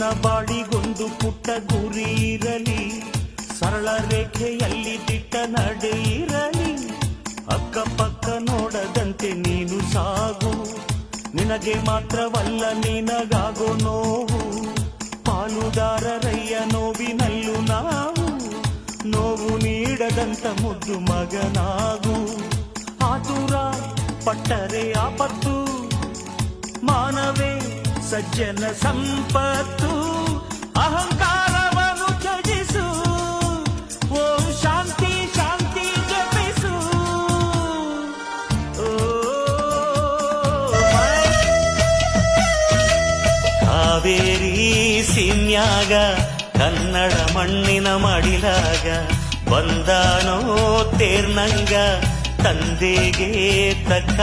ನಿನ್ನ ಬಾಳಿಗೊಂದು ಪುಟ್ಟ ಗುರಿ ಇರಲಿ, ಸರಳ ರೇಖೆಯಲ್ಲಿ ದಿಟ್ಟ ಇರಲಿ. ಅಕ್ಕಪಕ್ಕ ನೋಡದಂತೆ ನೀನು ಸಾಗು, ನಿನಗೆ ಮಾತ್ರವಲ್ಲ ನಿನಗಾಗೋ ನೋವು. ಪಾಲುದಾರರಯ್ಯ ನೋವಿನಲ್ಲೂ ನಾವು, ನೋವು ನೀಡದಂತ ಮುದ್ದು ಮಗನಾಗು. ಆತುರ ಪಟ್ಟರೆ ಆಪತ್ತು ಸಜ್ಜನ ಸಂಪತ್ತು, ಅಹಂಕಾರವನ್ನು ತ್ಯಜಿಸು. ಓಂ ಶಾಂತಿ ಶಾಂತಿ ಜಪಿಸು. ಕಾವೇರಿ ಸಿನ್ಯಾಗ, ಕನ್ನಡ ಮಣ್ಣಿನ ಮಡಿಲಾಗ, ಬಂದಾನೋ ತೇರ್ನಂಗ, ತಂದೆಗೆ ತಕ್ಕ